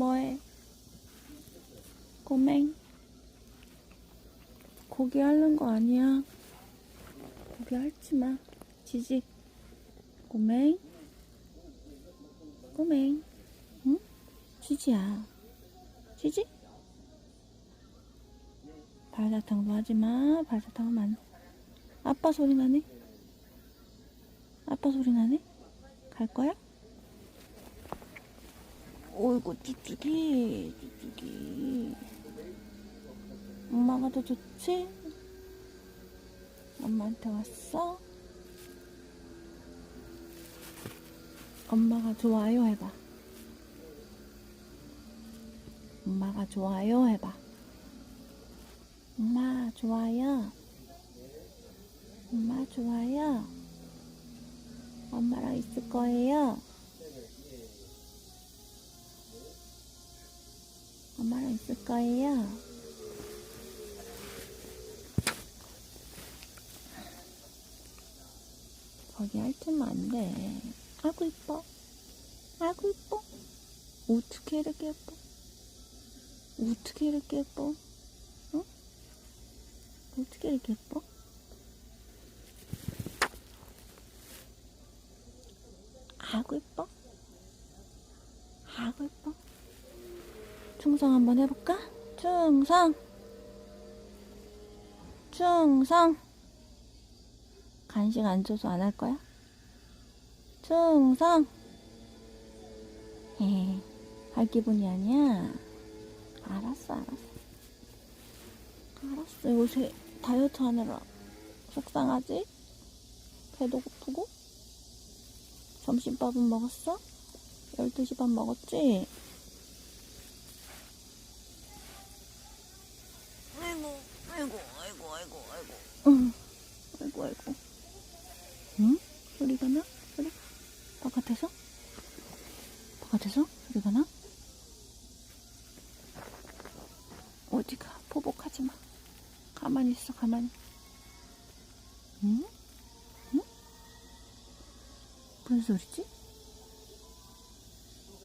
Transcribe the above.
뭐해? 꼬맹? 고기 하는 거 아니야. 고기 핥지 마. 지지. 꼬맹? 꼬맹? 응? 지지야. 지지? 발사탕도 하지 마. 발사탕 하면 안 돼. 아빠 소리 나네? 아빠 소리 나네? 갈 거야? 어이구, 띠띠기, 띠띠기. 엄마가 더 좋지? 엄마한테 왔어? 엄마가 좋아요 해봐. 엄마가 좋아요 해봐. 엄마 좋아요. 엄마 좋아요. 엄마랑 있을 거예요. 엄마랑 있을 거예요. 거기 핥으면 안 돼. 아구 이뻐. 아구 이뻐. 어떻게 이렇게 예뻐? 어떻게 이렇게 예뻐? 응? 어떻게 이렇게 예뻐? 아구 이뻐? 아구 이뻐? 충성 한번 해볼까? 충성! 충성! 간식 안 줘서 안 할 거야? 충성! 헤헤, 할 기분이 아니야? 알았어, 알았어. 알았어, 요새 다이어트 하느라 속상하지? 배도 고프고? 점심밥은 먹었어? 12시 반 먹었지? 아이고, 아이고, 아이고, 아이고. 응, 아이고, 아이고. 응? 소리가 나? 소리? 바깥에서? 바깥에서? 소리가 나? 어디가? 보복하지 마. 가만히 있어, 가만히. 응? 응? 무슨 소리지?